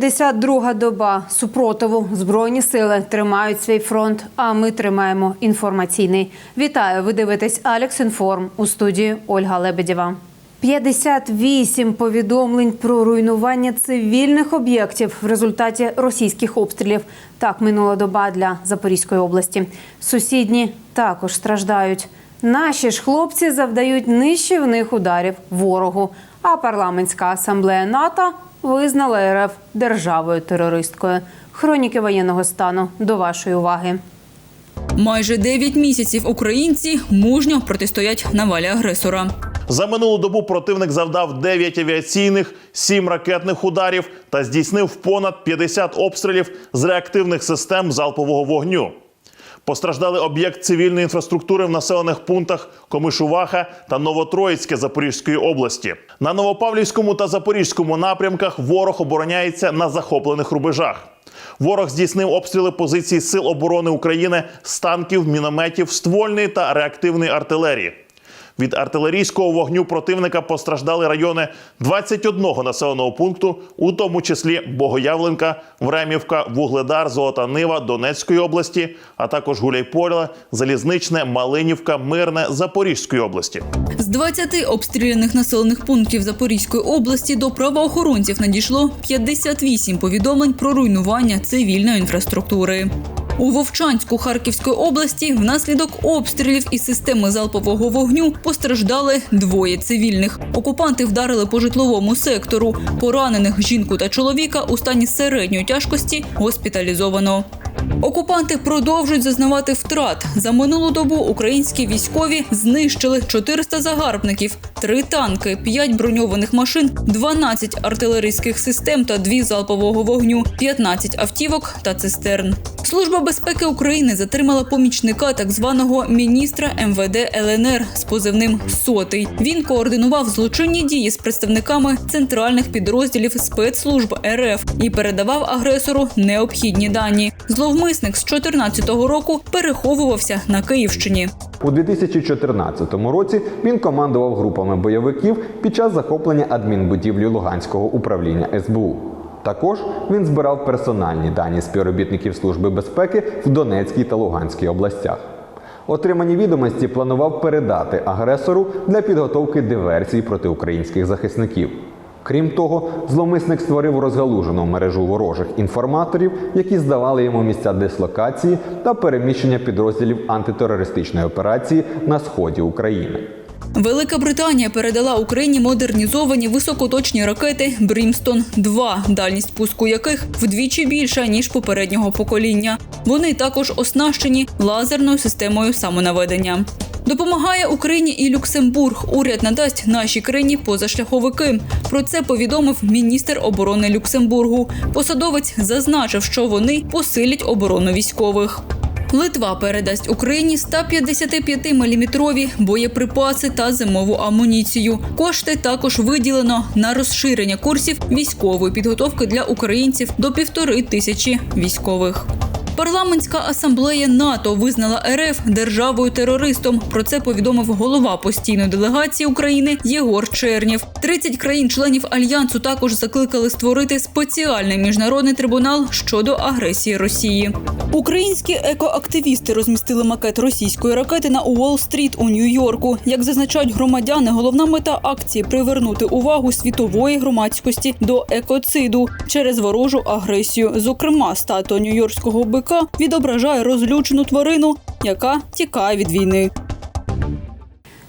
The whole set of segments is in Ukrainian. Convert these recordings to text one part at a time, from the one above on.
272 доба супротиву. Збройні сили тримають свій фронт. А ми тримаємо інформаційний. Вітаю! Ви дивитесь Алекс Інформ у студії Ольга Лебедєва. 58 повідомлень про руйнування цивільних об'єктів в результаті російських обстрілів. Так минула доба для Запорізької області. Сусідні також страждають. Наші ж хлопці завдають нищівних ударів ворогу. А парламентська асамблея НАТО визнала РФ державою терористкою. Хроніки воєнного стану до вашої уваги. Майже 9 місяців українці мужньо протистоять навалі агресора. За минулу добу противник завдав 9 авіаційних, 7 ракетних ударів та здійснив понад 50 обстрілів з реактивних систем залпового вогню. Постраждали об'єкт цивільної інфраструктури в населених пунктах Комишуваха та Новотроїцьке Запорізької області. На Новопавлівському та Запорізькому напрямках ворог обороняється на захоплених рубежах. Ворог здійснив обстріли позицій Сил оборони України з танків, мінометів, ствольної та реактивної артилерії. Від артилерійського вогню противника постраждали райони 21 населеного пункту, у тому числі Богоявленка, Времівка, Вугледар, Золота Нива Донецької області, а також Гуляйполе, Залізничне, Малинівка, Мирне Запорізької області. З 20 обстріляних населених пунктів Запорізької області до правоохоронців надійшло 58 повідомлень про руйнування цивільної інфраструктури. У Вовчанську Харківської області внаслідок обстрілів із системи залпового вогню постраждали двоє цивільних. Окупанти вдарили по житловому сектору. Поранених жінку та чоловіка у стані середньої тяжкості госпіталізовано. Окупанти продовжують зазнавати втрат. За минулу добу українські військові знищили 400 загарбників, 3 танки, 5 броньованих машин, 12 артилерійських систем та 2 залпового вогню, 15 автівок та цистерн. Служба безпеки України затримала помічника так званого міністра МВД ЛНР з позивним Сотий. Він координував злочинні дії з представниками центральних підрозділів спецслужб РФ і передавав агресору необхідні дані. Зловмисник з 2014 року переховувався на Київщині. У 2014 році він командував групами бойовиків під час захоплення адмінбудівлі Луганського управління СБУ. Також він збирав персональні дані співробітників Служби безпеки в Донецькій та Луганській областях. Отримані відомості планував передати агресору для підготовки диверсій проти українських захисників. Крім того, зловмисник створив розгалужену мережу ворожих інформаторів, які здавали йому місця дислокації та переміщення підрозділів антитерористичної операції на сході України. Велика Британія передала Україні модернізовані високоточні ракети Брімстон 2 дальність пуску яких вдвічі більша ніж попереднього покоління. Вони також оснащені лазерною системою самонаведення. Допомагає Україні і Люксембург. Уряд надасть нашій країні позашляховики. Про це повідомив міністр оборони Люксембургу. Посадовець зазначив, що вони посилять оборону військових. Литва передасть Україні 155-мм боєприпаси та зимову амуніцію. Кошти також виділено на розширення курсів військової підготовки для українців до півтори тисячі військових. Парламентська асамблея НАТО визнала РФ державою терористом. Про це повідомив голова постійної делегації України Єгор Чернєв. 30 країн-членів альянсу також закликали створити спеціальний міжнародний трибунал щодо агресії Росії. Українські екоактивісти розмістили макет російської ракети на Уолл-стріт у Нью-Йорку. Як зазначають громадяни, головна мета акції привернути увагу світової громадськості до екоциду через ворожу агресію. Зокрема, статуя нью-йоркського бика відображає розлючену тварину, яка тікає від війни.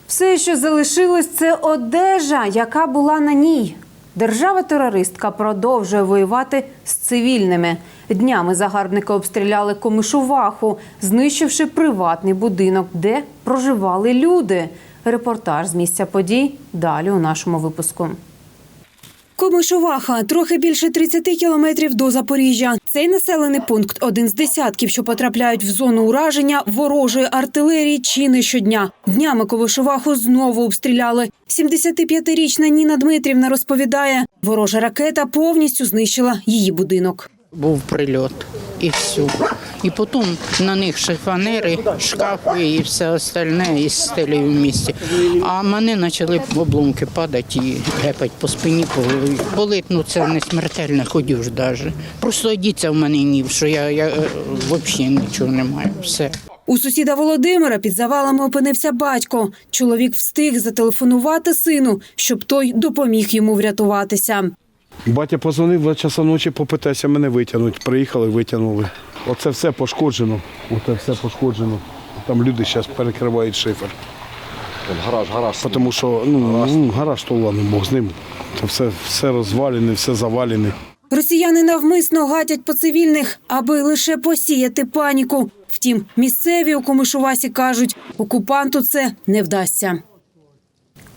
Все, що залишилось, це одежа, яка була на ній. Держава-терористка продовжує воювати з цивільними. Днями загарбники обстріляли Комишуваху, знищивши приватний будинок, де проживали люди. Репортаж з місця подій далі у нашому випуску. Комишуваха трохи більше 30 кілометрів до Запоріжжя. Цей населений пункт один з десятків, що потрапляють в зону ураження ворожої артилерії чи не щодня. Днями Комишуваху знову обстріляли. 75-річна Ніна Дмитрівна розповідає, ворожа ракета повністю знищила її будинок. був прильот і все. І потім на них шифонери, шкафи і все остальне із стелею в місті. А мене почали обломки падати і гепать по спині, по голові. Болить, ну це не смертельно, ходю ж навіть. Просто одіться в мене ні, що я, я е, взагалі нічого не маю. Все. У сусіда Володимира під завалами опинився батько. Чоловік встиг зателефонувати сину, щоб той допоміг йому врятуватися. Батя позвонив два часа ночі, попитайся мене витягнути. Приїхали, витягнули. Оце все пошкоджено. Оце все пошкоджено. Там люди зараз перекривають шифер. Гараж, гараж. Тому що ну, ну, гараж то ладно, Бог з ним. Це все, все розвалене, все завалене. Росіяни навмисно гатять по цивільних, аби лише посіяти паніку. Втім, місцеві у Комишувасі кажуть, окупанту це не вдасться.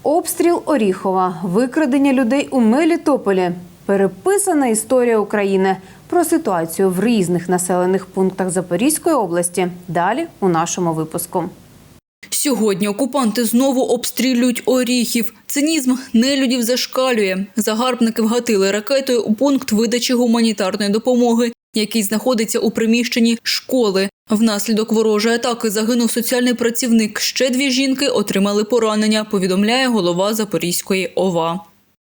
Обстріл Оріхова, викрадення людей у Мелітополі, переписана історія України про ситуацію в різних населених пунктах Запорізької області. Далі у нашому випуску. Сьогодні окупанти знову обстрілюють оріхів. Цинізм нелюдів зашкалює. Загарбники вгатили ракетою у пункт видачі гуманітарної допомоги, який знаходиться у приміщенні школи. Внаслідок ворожої атаки загинув соціальний працівник. Ще дві жінки отримали поранення. Повідомляє голова Запорізької ОВА.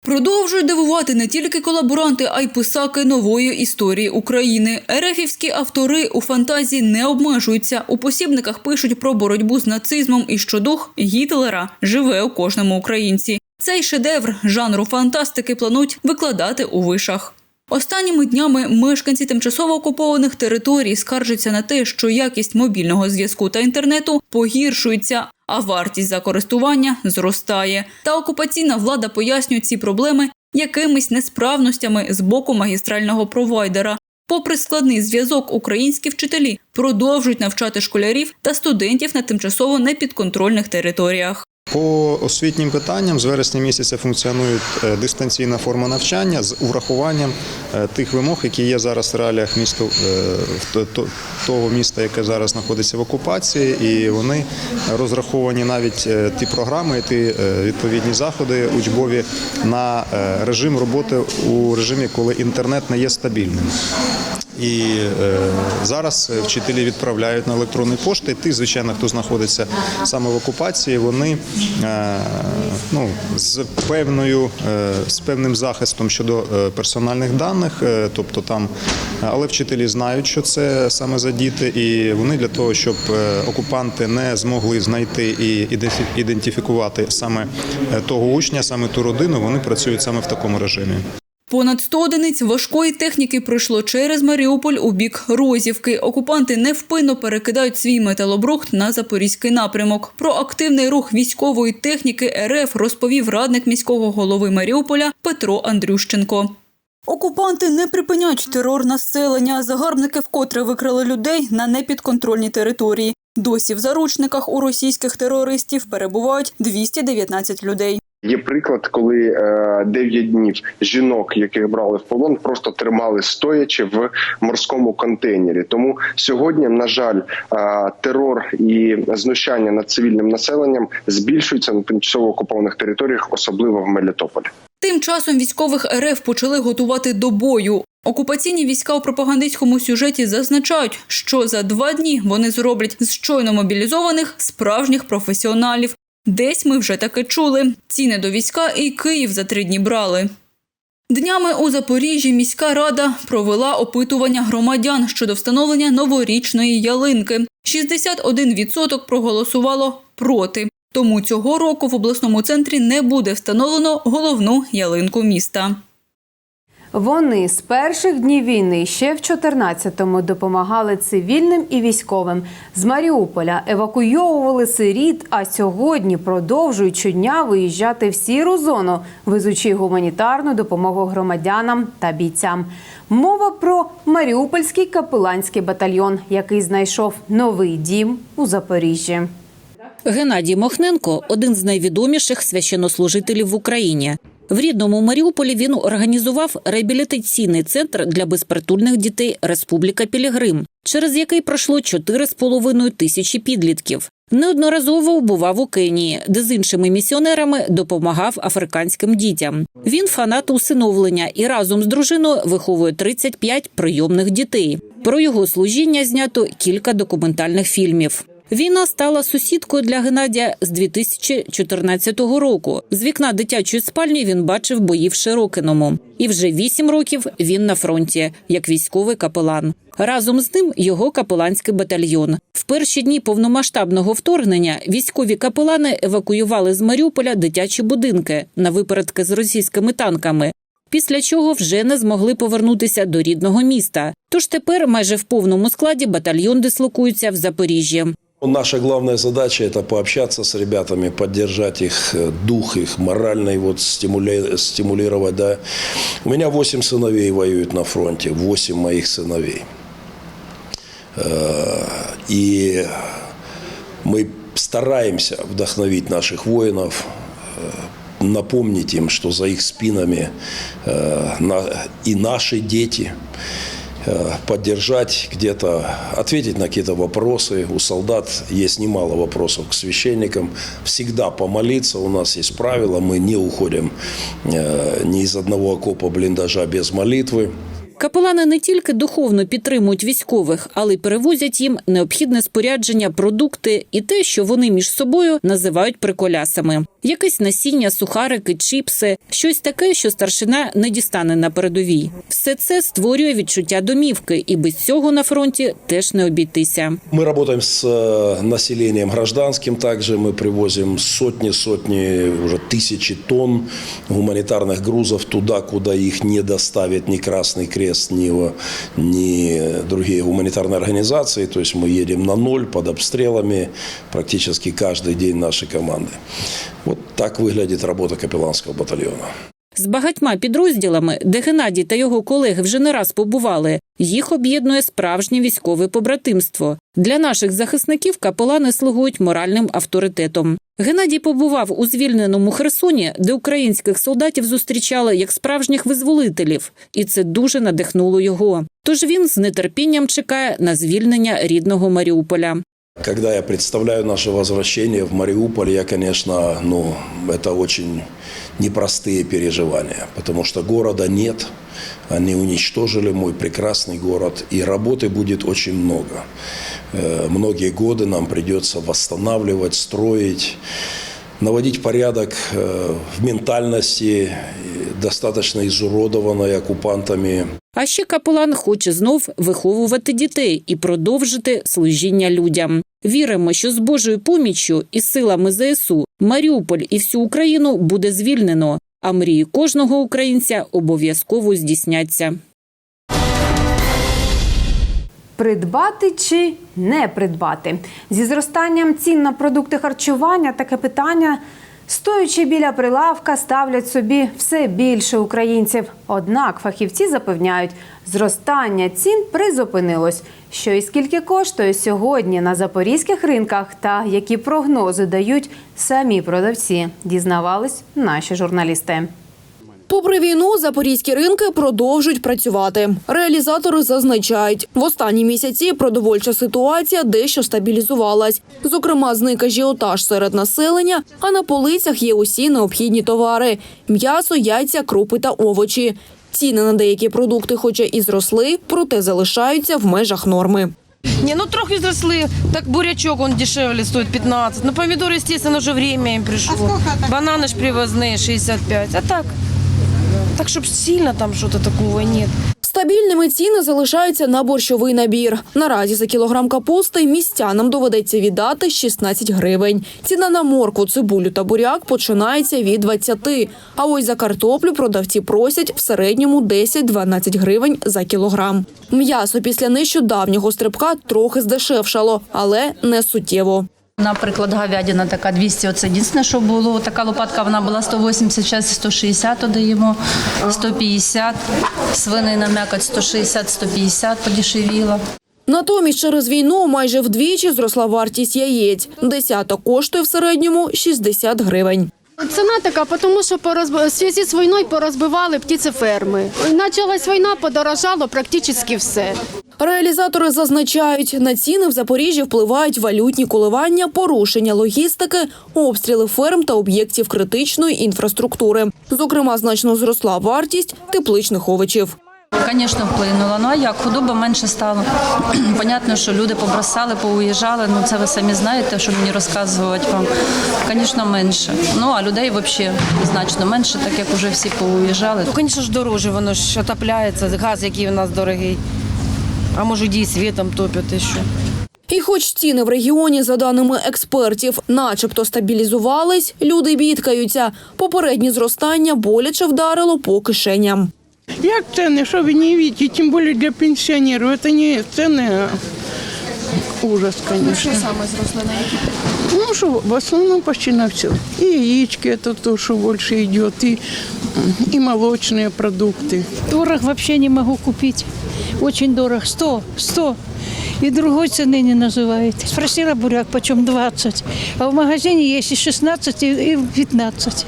Продовжують дивувати не тільки колаборанти, а й писаки нової історії України. Ерефівські автори у фантазії не обмежуються. У посібниках пишуть про боротьбу з нацизмом і що дух Гітлера живе у кожному українці. Цей шедевр жанру фантастики планують викладати у вишах. Останніми днями мешканці тимчасово окупованих територій скаржаться на те, що якість мобільного зв'язку та інтернету погіршується, а вартість за користування зростає. Та окупаційна влада пояснює ці проблеми якимись несправностями з боку магістрального провайдера. Попри складний зв'язок, українські вчителі продовжують навчати школярів та студентів на тимчасово непідконтрольних територіях. По освітнім питанням з вересня місяця функціонує е, дистанційна форма навчання з урахуванням е, тих вимог, які є зараз в реаліях місту е, того міста, яке зараз знаходиться в окупації, і вони розраховані навіть ті програми, ті відповідні заходи учбові на режим роботи у режимі, коли інтернет не є стабільним. І е, зараз е, вчителі відправляють на електронні пошти. Ті, звичайно, хто знаходиться саме в окупації, вони е, ну, з певною е, з певним захистом щодо е, персональних даних, е, тобто там, але вчителі знають, що це саме за діти, і вони для того, щоб е, окупанти не змогли знайти і ідентифікувати саме того учня, саме ту родину, вони працюють саме в такому режимі. Понад 100 одиниць важкої техніки пройшло через Маріуполь у бік Розівки. Окупанти невпинно перекидають свій металобрухт на запорізький напрямок. Про активний рух військової техніки РФ розповів радник міського голови Маріуполя Петро Андрющенко. Окупанти не припиняють терор населення. Загарбники вкотре викрали людей на непідконтрольній території. Досі в заручниках у російських терористів перебувають 219 людей. Є приклад, коли е, 9 днів жінок, яких брали в полон, просто тримали стоячи в морському контейнері. Тому сьогодні, на жаль, е, терор і знущання над цивільним населенням збільшуються на тимчасово окупованих територіях, особливо в Мелітополі. Тим часом військових РФ почали готувати до бою. Окупаційні війська у пропагандистському сюжеті зазначають, що за два дні вони зроблять з щойно мобілізованих справжніх професіоналів. Десь ми вже таке чули. Ціни до війська і Київ за три дні брали. Днями у Запоріжжі міська рада провела опитування громадян щодо встановлення новорічної ялинки. 61% проголосувало проти. Тому цього року в обласному центрі не буде встановлено головну ялинку міста. Вони з перших днів війни ще в 14-му допомагали цивільним і військовим. З Маріуполя евакуйовували сиріт, а сьогодні продовжують щодня виїжджати в сіру зону, везучи гуманітарну допомогу громадянам та бійцям. Мова про Маріупольський капеланський батальйон, який знайшов новий дім у Запоріжжі. Геннадій Мохненко один з найвідоміших священнослужителів в Україні. В рідному Маріуполі він організував реабілітаційний центр для безпритульних дітей Республіка Пілігрим, через який пройшло 4,5 тисячі підлітків. Неодноразово бував у Кенії, де з іншими місіонерами допомагав африканським дітям. Він фанат усиновлення і разом з дружиною виховує 35 прийомних дітей. Про його служіння знято кілька документальних фільмів. Війна стала сусідкою для Геннадія з 2014 року. З вікна дитячої спальні він бачив бої в Широкиному. І вже вісім років він на фронті, як військовий капелан. Разом з ним його капеланський батальйон. В перші дні повномасштабного вторгнення військові капелани евакуювали з Маріуполя дитячі будинки на випередки з російськими танками. Після чого вже не змогли повернутися до рідного міста. Тож тепер майже в повному складі батальйон дислокується в Запоріжжі. Наша главная задача – это пообщаться с ребятами, поддержать их э, дух, их моральный вот стимули- стимулировать. Да. У меня восемь сыновей воюют на фронте, восемь моих сыновей. Э, И мы стараемся вдохновить наших воинов, э, напомнить им, что за их спинами на- и наши дети – поддержать где-то, ответить на какие-то вопросы. У солдат есть немало вопросов к священникам. Всегда помолиться. У нас есть правило, мы не уходим э, ни из одного окопа блиндажа без молитвы. Капелани не тільки духовно підтримують військових, але й перевозять їм необхідне спорядження, продукти і те, що вони між собою називають приколясами. Якесь насіння, сухарики, чіпси, щось таке, що старшина не дістане на передовій. Все це створює відчуття домівки, і без цього на фронті теж не обійтися. Мы работаем с э, населением гражданским также. Мы привозим сотни-сотни, уже тысячи тонн гуманитарных грузов туда, куда их не доставит ни Красный Крест, ни, э, ни другие гуманитарные организации. То есть мы едем на ноль под обстрелами практически каждый день нашей команды. Вот так выглядит работа капелланского батальона. З багатьма підрозділами, де Геннадій та його колеги вже не раз побували, їх об'єднує справжнє військове побратимство. Для наших захисників капелани слугують моральним авторитетом. Геннадій побував у звільненому Херсоні, де українських солдатів зустрічали як справжніх визволителів, і це дуже надихнуло його. Тож він з нетерпінням чекає на звільнення рідного Маріуполя. Когда я представляю наше возвращение в Мариуполь, я, конечно, ну, это очень непростые переживания, потому что города нет, они уничтожили мой прекрасный город, и работы будет очень много. Э, Многие годы нам придется восстанавливать, строить, наводить порядок э, в ментальности, э, достаточно изуродованной оккупантами. А ще капелан хоче знов виховувати дітей і продовжити служіння людям. Віримо, що з Божою поміччю і силами ЗСУ Маріуполь і всю Україну буде звільнено, а мрії кожного українця обов'язково здійсняться. Придбати чи не придбати зі зростанням цін на продукти харчування таке питання, стоячи біля прилавка, ставлять собі все більше українців. Однак фахівці запевняють, зростання цін призупинилось. Що і скільки коштує сьогодні на запорізьких ринках, та які прогнози дають самі продавці, дізнавались наші журналісти. Попри війну, запорізькі ринки продовжують працювати. Реалізатори зазначають, в останні місяці продовольча ситуація дещо стабілізувалась. Зокрема, зник ажіотаж серед населення, а на полицях є усі необхідні товари: м'ясо, яйця, крупи та овочі. Ціни на деякі продукти, хоча і зросли, проте залишаються в межах норми. Не, ну трохи зросли. Так бурячок, он дешевле стоит 15. Ну помидоры, естественно, уже время им пришло. Бананы ж привозные 65. А так, так чтобы сильно там что-то такого нет. Стабільними ціни залишаються на борщовий набір. Наразі за кілограм капусти містянам доведеться віддати 16 гривень. Ціна на моркву, цибулю та буряк починається від 20. А ось за картоплю продавці просять в середньому 10-12 гривень за кілограм. М'ясо після нещодавнього стрибка трохи здешевшало, але не суттєво. Наприклад, говядина така 200, оце єдине, що було. Така лопатка вона була 180, зараз 160 додаємо, 150. Свинина м'якоть 160, 150 подешевіла. Натомість через війну майже вдвічі зросла вартість яєць. Десяток коштує в середньому 60 гривень. Ціна така, тому що по розб- в зв'язку з війною порозбивали птицеферми. Почалась війна, подорожало практично все. Реалізатори зазначають, на ціни в Запоріжжі впливають валютні коливання, порушення логістики, обстріли ферм та об'єктів критичної інфраструктури. Зокрема, значно зросла вартість тепличних овочів. Звісно, вплинуло. Ну а як? Худоба менше стало. Понятно, що люди побросали, поуїжджали. Ну це ви самі знаєте, що мені розказувати вам. Звісно, менше. Ну а людей взагалі значно менше, так як вже всі поуїжджали. Ну, звісно ж, дороже, воно ж отопляється, газ, який у нас дорогий. А може, і світом топять і що. І хоч ціни в регіоні, за даними експертів, начебто стабілізувались, люди бідкаються. Попереднє зростання боляче вдарило по кишеням. Як цены, что вы не видите, тем более для пенсионеров, это не цены, а ужас, конечно. Что самое взрослое на Ну что, в основном почти на все. И яички, это то, что больше идет, и, и молочные продукты. Творог вообще не могу купить. Очень дорого. 100, 100. И другой цены не называет. Спросила буряк, почем 20. А в магазине есть и 16, и и 15.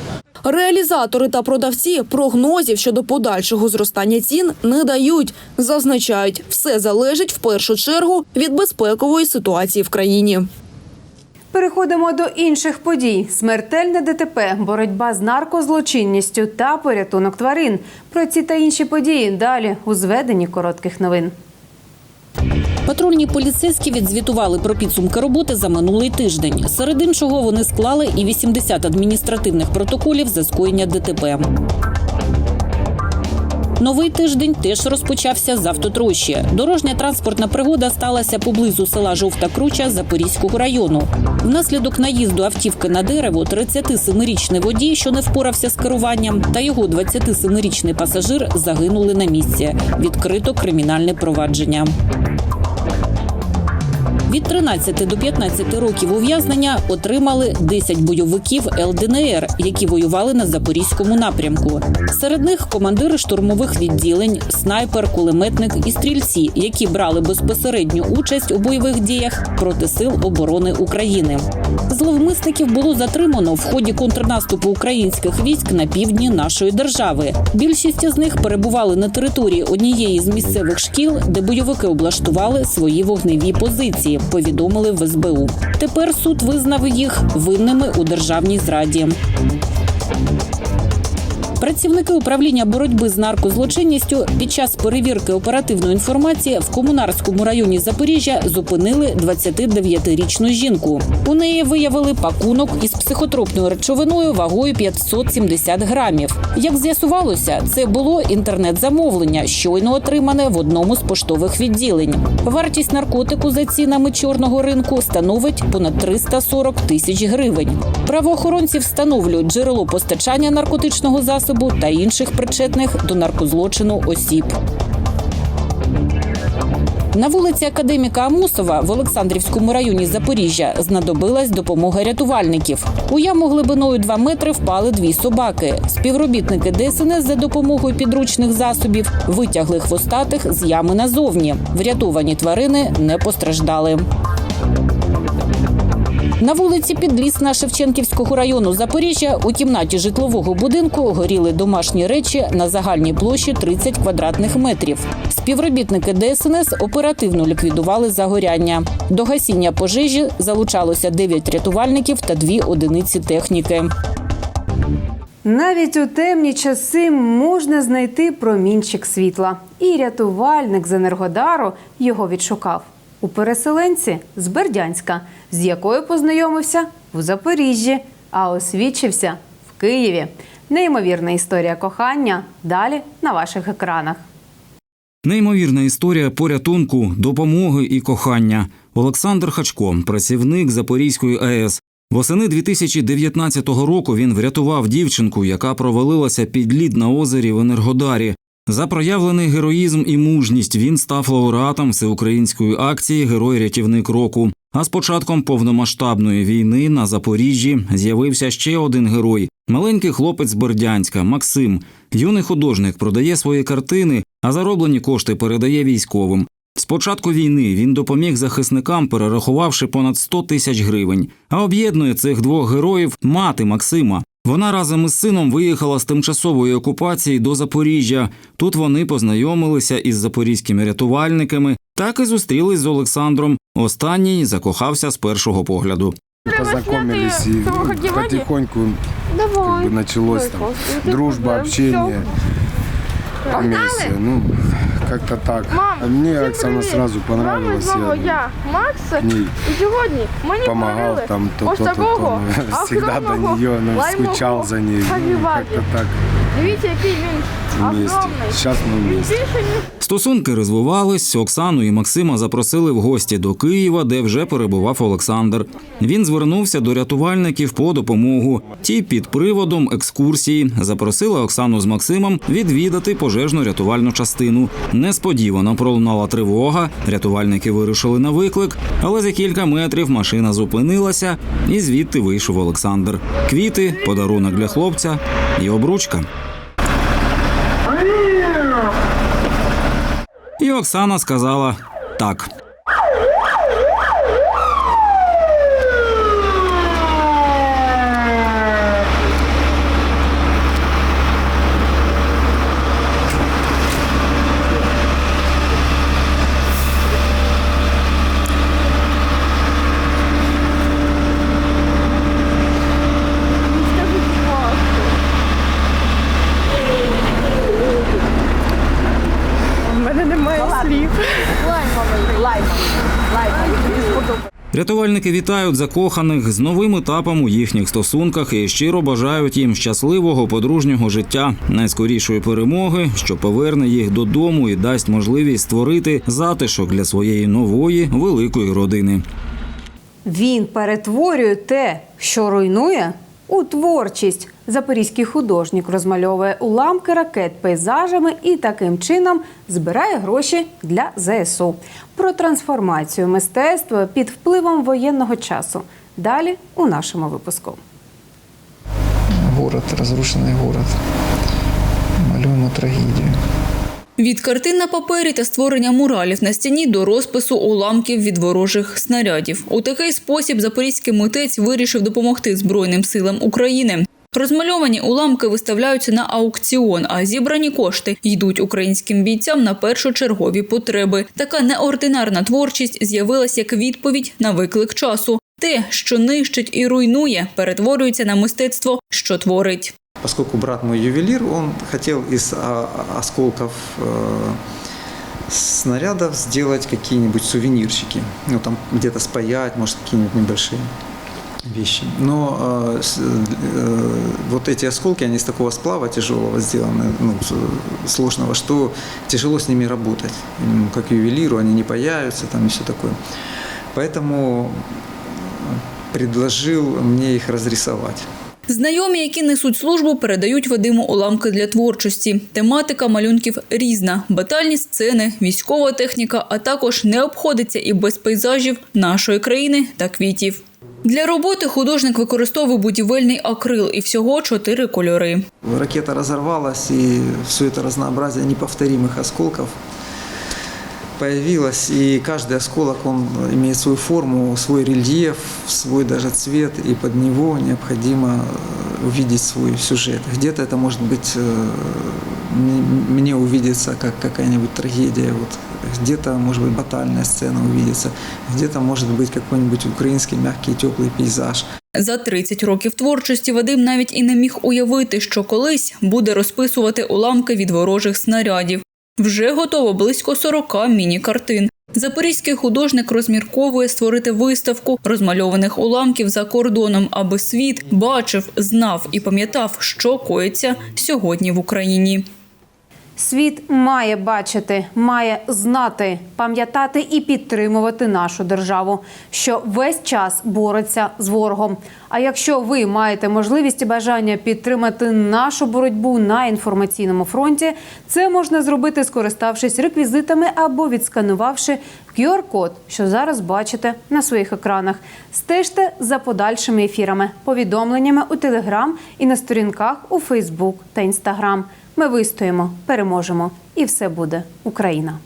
Реалізатори та продавці прогнозів щодо подальшого зростання цін не дають. Зазначають, все залежить в першу чергу від безпекової ситуації в країні. Переходимо до інших подій: смертельне ДТП, боротьба з наркозлочинністю та порятунок тварин. Про ці та інші події далі у зведенні коротких новин. Патрульні поліцейські відзвітували про підсумки роботи за минулий тиждень. Серед іншого вони склали і 80 адміністративних протоколів за скоєння ДТП. Новий тиждень теж розпочався з автотрощі. Дорожня транспортна пригода сталася поблизу села Жовта Круча Запорізького району. Внаслідок наїзду автівки на дерево 37-річний водій, що не впорався з керуванням, та його 27-річний пасажир загинули на місці. Відкрито кримінальне провадження. Від 13 до 15 років ув'язнення отримали 10 бойовиків ЛДНР, які воювали на запорізькому напрямку. Серед них командири штурмових відділень, снайпер, кулеметник і стрільці, які брали безпосередню участь у бойових діях проти сил оборони України. Зловмисників було затримано в ході контрнаступу українських військ на півдні нашої держави. Більшість з них перебували на території однієї з місцевих шкіл, де бойовики облаштували свої вогневі позиції. Повідомили в СБУ. Тепер суд визнав їх винними у державній зраді. Працівники управління боротьби з наркозлочинністю під час перевірки оперативної інформації в комунарському районі Запоріжжя зупинили 29-річну жінку. У неї виявили пакунок із психотропною речовиною вагою 570 грамів. Як з'ясувалося, це було інтернет-замовлення, щойно отримане в одному з поштових відділень. Вартість наркотику за цінами чорного ринку становить понад 340 тисяч гривень. Правоохоронці встановлюють джерело постачання наркотичного засобу та інших причетних до наркозлочину осіб. На вулиці Академіка Амусова в Олександрівському районі Запоріжжя знадобилась допомога рятувальників. У яму глибиною 2 метри впали дві собаки. Співробітники ДСНС за допомогою підручних засобів витягли хвостатих з ями назовні. Врятовані тварини не постраждали. На вулиці Підлісна Шевченківського району Запоріжжя у кімнаті житлового будинку горіли домашні речі на загальній площі 30 квадратних метрів. Співробітники ДСНС оперативно ліквідували загоряння. До гасіння пожежі залучалося 9 рятувальників та 2 одиниці техніки. Навіть у темні часи можна знайти промінчик світла. І рятувальник з Енергодару його відшукав у переселенці з Бердянська, з якою познайомився в Запоріжжі, а освідчився в Києві. Неймовірна історія кохання далі на ваших екранах. Неймовірна історія порятунку, допомоги і кохання. Олександр Хачко, працівник Запорізької АЕС. Восени 2019 року він врятував дівчинку, яка провалилася під лід на озері в Енергодарі. За проявлений героїзм і мужність він став лауреатом всеукраїнської акції Герой-рятівник року. А з початком повномасштабної війни на Запоріжжі з'явився ще один герой маленький хлопець з Бердянська Максим. Юний художник продає свої картини, а зароблені кошти передає військовим. З початку війни він допоміг захисникам, перерахувавши понад 100 тисяч гривень. А об'єднує цих двох героїв мати Максима. Вона разом із сином виїхала з тимчасової окупації до Запоріжжя. Тут вони познайомилися із запорізькими рятувальниками, так і зустрілись з Олександром. Останній закохався з першого погляду. Познакомились и потихоньку как бы началось там дружба, общение вместе. Ну, как-то так. Мам, мне Оксана сразу понравилась. Я Макс, і сьогодні мені помогал там то, то, то, то. а Всегда до нее, ну, скучал за ней. Ну, как-то так Дивіться, який він вместе. Сейчас мы вместе. Стосунки розвивались. Оксану і Максима запросили в гості до Києва, де вже перебував Олександр. Він звернувся до рятувальників по допомогу. Ті під приводом екскурсії запросили Оксану з Максимом відвідати пожежно-рятувальну частину. Несподівано пролунала тривога. Рятувальники вирушили на виклик, але за кілька метрів машина зупинилася, і звідти вийшов Олександр. Квіти, подарунок для хлопця і обручка. І Оксана сказала так. У мене немає слів. Рятувальники вітають закоханих з новим етапом у їхніх стосунках і щиро бажають їм щасливого подружнього життя, найскорішої перемоги, що поверне їх додому і дасть можливість створити затишок для своєї нової великої родини. Він перетворює те, що руйнує, у творчість. Запорізький художник розмальовує уламки ракет пейзажами і таким чином збирає гроші для ЗСУ. Про трансформацію мистецтва під впливом воєнного часу. Далі у нашому випуску. город, разрушенный город. Малюємо трагедію. Від картин на папері та створення муралів на стіні до розпису уламків від ворожих снарядів. У такий спосіб запорізький митець вирішив допомогти Збройним силам України. Розмальовані уламки виставляються на аукціон, а зібрані кошти йдуть українським бійцям на першочергові потреби. Така неординарна творчість з'явилась як відповідь на виклик часу. Те, що нищить і руйнує, перетворюється на мистецтво, що творить. Поскольку брат мой ювелир, он хотел из а, осколков э, снарядов сделать какие-нибудь сувенирчики. Ну, там где-то спаять, может, какие-нибудь небольшие вещи. Но э, э, вот эти осколки, они из такого сплава тяжелого сделаны, ну, сложного, что тяжело с ними работать. М, Как ювелиру они не появятся там и все такое. Поэтому предложил мне их разрисовать. Знайомі, які несуть службу, передають Вадиму уламки для творчості. Тематика малюнків різна: батальні сцени, військова техніка, а також не обходиться і без пейзажів нашої країни та квітів. Для роботи художник використовує будівельний акрил і всього чотири кольори. Ракета разорвалась, и все это разнообразие неповторимых осколков появилось. И каждый осколок, он имеет свою форму, свой рельеф, свой даже цвет, и под него необходимо э, увидеть свой сюжет. Где-то это может быть э, м- мне увидится как какая-нибудь трагедия, вот. где-то, может быть, батальная сцена увидится, где-то, может быть, какой-нибудь украинский мягкий теплый пейзаж. За 30 років творчості Вадим навіть і не міг уявити, що колись буде розписувати уламки від ворожих снарядів. Вже готово близько 40 міні-картин. Запорізький художник розмірковує створити виставку розмальованих уламків за кордоном, аби світ бачив, знав і пам'ятав, що коїться сьогодні в Україні. Світ має бачити, має знати, пам'ятати і підтримувати нашу державу, що весь час бореться з ворогом. А якщо ви маєте можливість і бажання підтримати нашу боротьбу на інформаційному фронті, це можна зробити, скориставшись реквізитами або відсканувавши QR-код, що зараз бачите на своїх екранах. Стежте за подальшими ефірами, повідомленнями у Телеграм і на сторінках у Фейсбук та Інстаграм. Ми вистоїмо, переможемо, і все буде Україна.